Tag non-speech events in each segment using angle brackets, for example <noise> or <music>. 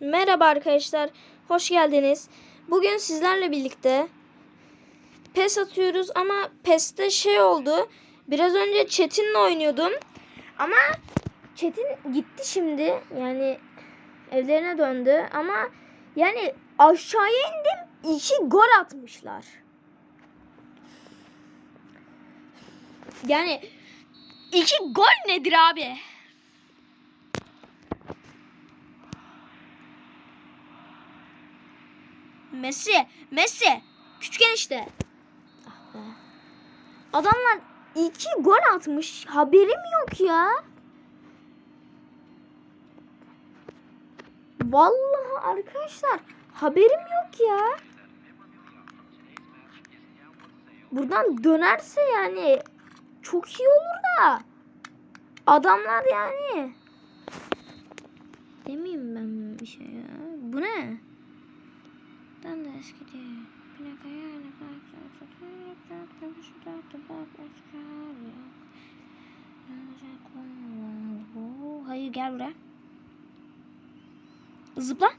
Merhaba arkadaşlar, hoş geldiniz. Bugün sizlerle birlikte PES atıyoruz ama PES'te şey oldu. Biraz önce Çetin'le oynuyordum. Ama Çetin gitti şimdi. Yani evlerine döndü ama yani aşağıya indim. iki gol atmışlar. Yani iki gol nedir abi? Messi, Messi. Küçük enişte. Ah be. Adamlar iki gol atmış. Haberim yok ya. Vallahi arkadaşlar haberim yok ya. Buradan dönerse yani çok iyi olur da. Adamlar yani. Demeyeyim ben bir şey ya. Bu ne? Ben de eskidi. Plakaya ne Hayır gel buraya. Zıpla.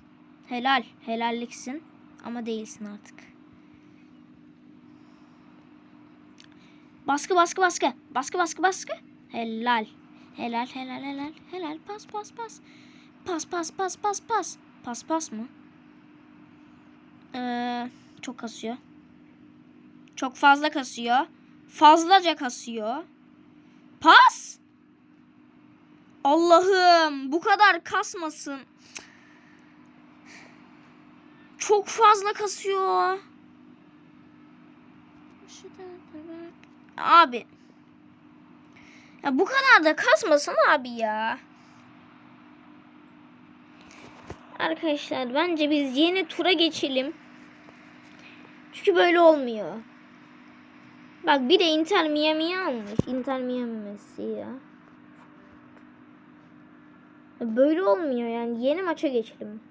Helal. Helalliksin. Ama değilsin artık. Baskı baskı baskı. Baskı baskı baskı. Helal. Helal helal helal. Helal. Pas pas pas. Pas pas pas pas pas. Pas pas mı? Ee, çok kasıyor. Çok fazla kasıyor. Fazlaca kasıyor. Pas. Allah'ım bu kadar kasmasın. Çok fazla kasıyor. Abi. Ya bu kadar da kasmasın abi ya. Arkadaşlar bence biz yeni tura geçelim. Çünkü böyle olmuyor. Bak bir de Inter Miami almış. Inter Miami Messi ya. Böyle olmuyor yani. Yeni maça geçelim.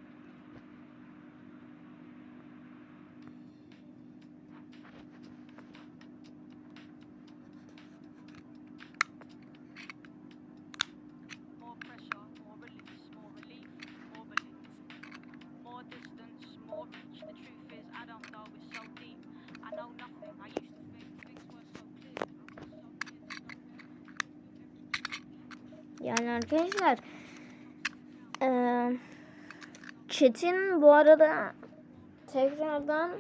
Yani arkadaşlar eee Çetin bu arada tekrardan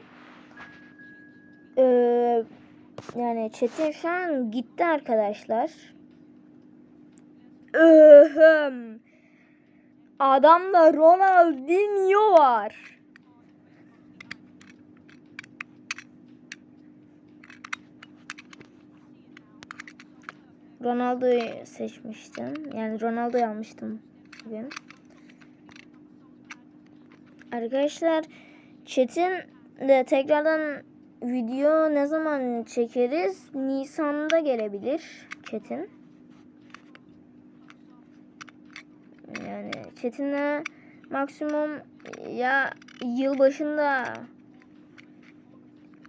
eee yani Çetin şu an gitti arkadaşlar. Öhüm. Adamda Ronaldinho var. Ronaldo'yu seçmiştim. Yani Ronaldo'yu almıştım bugün. Arkadaşlar Çetin de tekrardan video ne zaman çekeriz? Nisan'da gelebilir Çetin. Yani Çetin'le maksimum ya yıl başında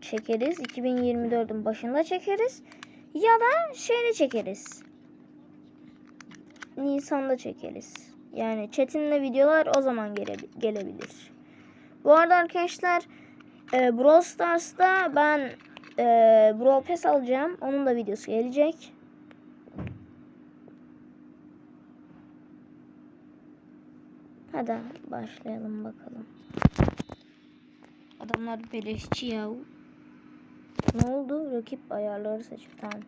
çekeriz. 2024'ün başında çekeriz. Ya da şeyde çekeriz. Nisan'da çekeriz. Yani Çetin'le videolar o zaman gele, gelebilir. Bu arada arkadaşlar e, Brawl Stars'ta ben e, Brawl Pass alacağım. Onun da videosu gelecek. Hadi başlayalım bakalım. Adamlar beleşçi ya. Ne oldu? Rakip ayarları seçip tamam.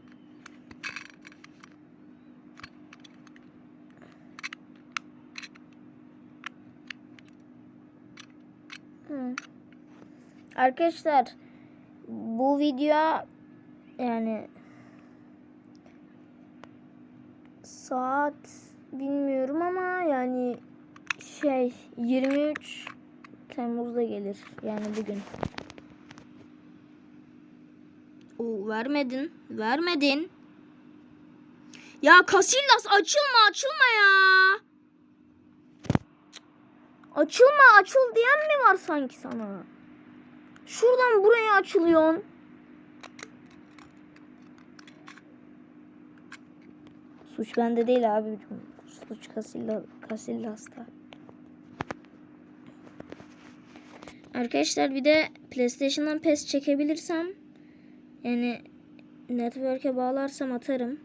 Hı. Arkadaşlar bu video yani saat bilmiyorum ama yani şey 23 Temmuz'da gelir yani bugün. O vermedin. Vermedin. Ya Casillas açılma açılma ya. Açılma açıl diyen mi var sanki sana? Şuradan buraya açılıyorsun. Suç bende değil abi. Suç Casillas, Casillas'ta. Arkadaşlar bir de PlayStation'dan PES çekebilirsem yani network'e bağlarsam atarım.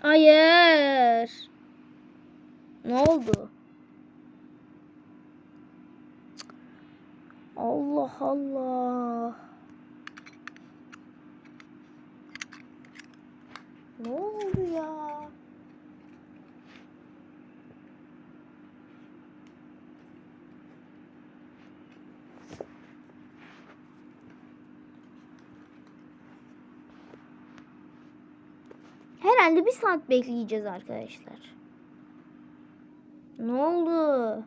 Hayır. Ne oldu? Allah Allah. Ne oldu ya? Herhalde bir saat bekleyeceğiz arkadaşlar. Ne oldu?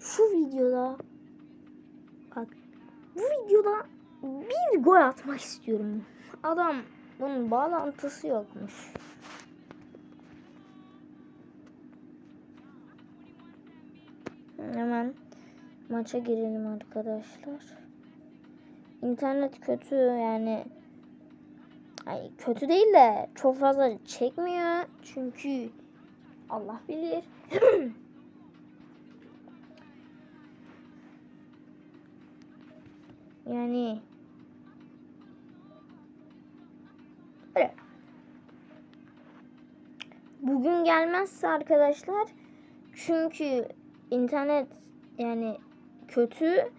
Şu videoda bak bu videoda bir gol atmak istiyorum. Adam bunun bağlantısı yokmuş. Hemen maça girelim arkadaşlar. İnternet kötü yani ay kötü değil de çok fazla çekmiyor çünkü Allah bilir. <clears throat> yani öyle. Bugün gelmezse arkadaşlar çünkü internet yani kötü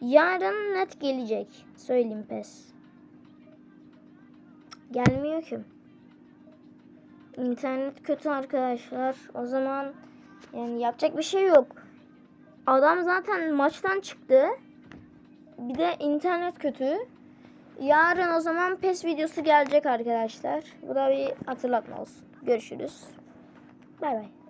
Yarın net gelecek. Söyleyeyim pes. Gelmiyor ki. İnternet kötü arkadaşlar. O zaman yani yapacak bir şey yok. Adam zaten maçtan çıktı. Bir de internet kötü. Yarın o zaman pes videosu gelecek arkadaşlar. Bu da bir hatırlatma olsun. Görüşürüz. Bay bay.